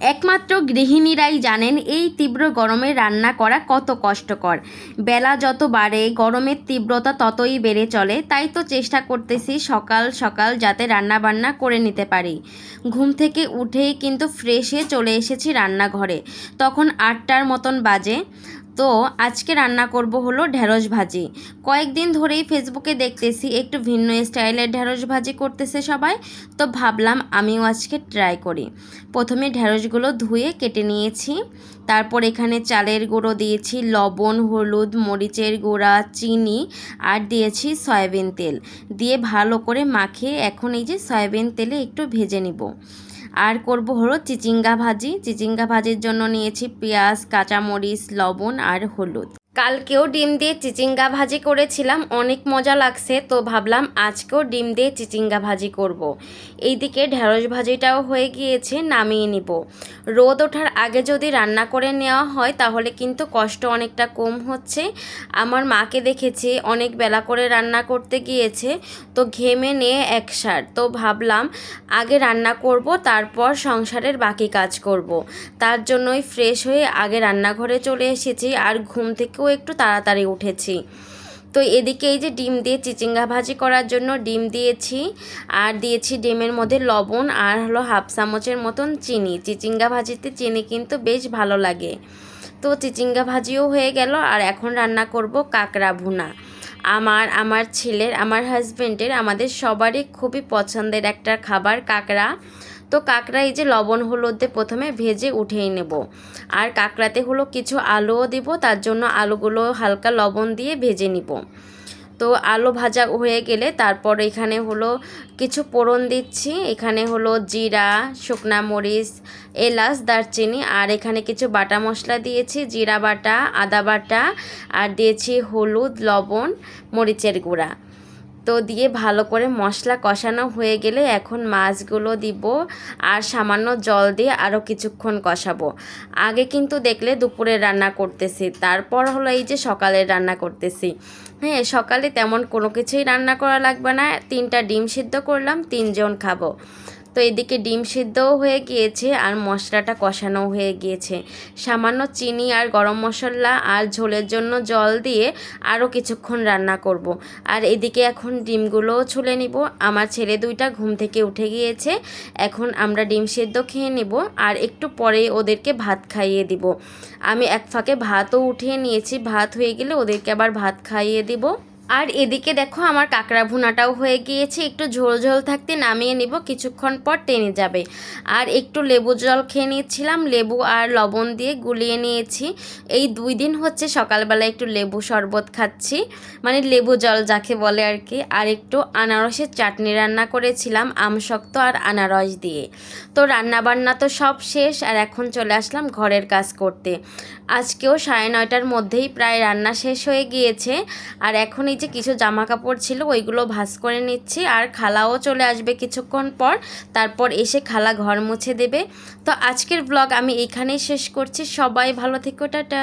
একমাত্র গৃহিণীরাই জানেন এই তীব্র গরমে রান্না করা কত কষ্টকর। বেলা যত বাড়ে, গরমের তীব্রতা ততই বেড়ে চলে, তাই তো চেষ্টা করতেছি সকাল সকাল যাতে রান্না বান্না করে নিতে পারি। ঘুম থেকে উঠেই কিন্তু ফ্রেশে চলে এসেছি রান্নাঘরে। তখন আটটার মতন বাজে। তো আজকে রান্না করব হলো ঢেঁড়স ভাজি। কয়েকদিন ধরেই ফেসবুকে দেখতেছি একটু ভিন্ন স্টাইলের ঢেঁড়স ভাজি করতেছে সবাই, তো ভাবলাম আমিও আজকে ট্রাই করি। প্রথমে ঢেঁড়সগুলো ধুয়ে কেটে নিয়েছি। তারপর এখানে চালের গুঁড়ো দিয়েছি, লবণ, হলুদ, মরিচের গুঁড়া, চিনি আর দিয়েছি সয়াবিন তেল। দিয়ে ভালো করে মাখিয়ে এখন এই যে সয়াবিন তেলে একটু ভেজে নিব। আর করব হলো চিচিঙ্গা ভাজি। চিচিঙ্গা ভাজির জন্য নিয়েছি পেঁয়াজ কাঁচামরিচ লবণ আর হলুদ। কালকেও ডিম দিয়ে চিচিঙ্গা ভাজি করেছিলাম, অনেক মজা লাগছে, তো ভাবলাম আজকেও ডিম দিয়ে চিচিঙ্গা ভাজি করব। এইদিকে ঢেঁড়স ভাজিটাও হয়ে গিয়েছে, নামিয়ে নিব রোদ ওঠার আগে যদি রান্না করে নেওয়া হয়, তাহলে কিন্তু কষ্ট অনেকটা কম হচ্ছে আমার মাকে দেখেছি, অনেক বেলা করে রান্না করতে গিয়েছে, তো ঘেমে নিয়ে একসার তো ভাবলাম আগে রান্না করব, তারপর সংসারের বাকি কাজ করব। তার জন্যই ফ্রেশ হয়ে আগে রান্নাঘরে চলে এসেছি, আর ঘুম থেকেও একটু তাড়াতাড়ি উঠেছি। তো এদিকে এই যে ডিম দিয়ে চিচিঙ্গা ভাজি করার জন্য ডিম দিয়েছি, আর দিয়েছি ডিমের মধ্যে লবণ আর হলো হাফ চামচের মতন চিনি। চিচিঙ্গা ভাজিতে চিনি কিন্তু বেশ ভালো লাগে। তো চিচিঙ্গা ভাজিও হয়ে গেল, আর এখন রান্না করব কাঁকড়া ভুনা। আমার আমার ছেলের, আমার হাজব্যান্ডের আমাদের সবারই খুবই পছন্দের একটা খাবার কাঁকড়া। তো কাঁকড়া এই যে লবণ হলুদে প্রথমে ভেজে উঠেই নেব। আর কাঁকড়াতে হলো কিছু আলুও দিব, তার জন্য আলুগুলো হালকা লবণ দিয়ে ভেজে নিব। তো আলু ভাজা হয়ে গেলে তারপর এখানে হলো কিছু পোড়ন দিচ্ছি। এখানে হলো জিরা, শুকনা মরিচ, এলাচ, দারচিনি আর এখানে কিছু বাটা মশলা দিয়েছি, জিরা বাটা, আদা বাটা আর দিয়েছি হলুদ, লবণ, মরিচের গুঁড়া। তো দিয়ে ভালো করে মশলা কষানো হয়ে গেলে এখন মাছগুলো দিব আর সামান্য জল দিয়ে আরও কিছুক্ষণ কষাবো। আগে কিন্তু দেখলে দুপুরে রান্না করতেছি, তারপর হলো এই যে সকালে রান্না করতেছি। হ্যাঁ সকালে তেমন কোনো কিছুই রান্না করা লাগবে না, তিনটা ডিম সিদ্ধ করলাম, তিনজন খাব। তো এদিকে ডিম সিদ্ধও হয়ে গিয়েছে আর মশলাটা কষানো হয়ে গিয়েছে। সামান্য চিনি আর গরম মশলা আর ঝোলের জন্য জল দিয়ে আরও কিছুক্ষণ রান্না করব। আর এদিকে এখন ডিমগুলোও ছুলে নিব। আমার ছেলে দুইটা ঘুম থেকে উঠে গিয়েছে। এখন আমরা ডিম সিদ্ধ খেয়ে নিব আর একটু পরে ওদেরকে ভাত খাইয়ে দিব। আমি এক ফাঁকে ভাতও উঠিয়ে নিয়েছি। ভাত হয়ে গেলে ওদেরকে আবার ভাত খাইয়ে দিব। আর এদিকে দেখো আমার কাঁকড়া ভুনাটাও হয়ে গিয়েছে। একটু ঝোল ঝোল থাকতে নামিয়ে নিব, কিছুক্ষণ পর টেনে যাবে। আর একটু লেবু জল খেয়ে নিয়েছিলাম, লেবু আর লবণ দিয়ে গুলিয়ে নিয়েছি। এই দুই দিন হচ্ছে সকালবেলা একটু লেবু শরবত খাচ্ছি মানে লেবু জল যাকে বলে আর কি। আর একটু আনারসের চাটনি রান্না করেছিলাম আমশক্ত আর আনারস দিয়ে। তো রান্না বান্না তো সব শেষ, আর এখন চলে আসলাম ঘরের কাজ করতে। আজকেও সাড়ে নয়টার মধ্যেই প্রায় রান্না শেষ হয়ে গিয়েছে, আর এখন এই যে কিছু জামা কাপড় ছিল ওইগুলো ভাস করে নিচ্ছি আর খালাও চলে আসবে কিছুক্ষণ পর, তারপর এসে খালা ঘর মুছে দেবে। তো আজকের ব্লগ আমি এখানেই শেষ করছি। সবাই ভালো থেকো, টাটা।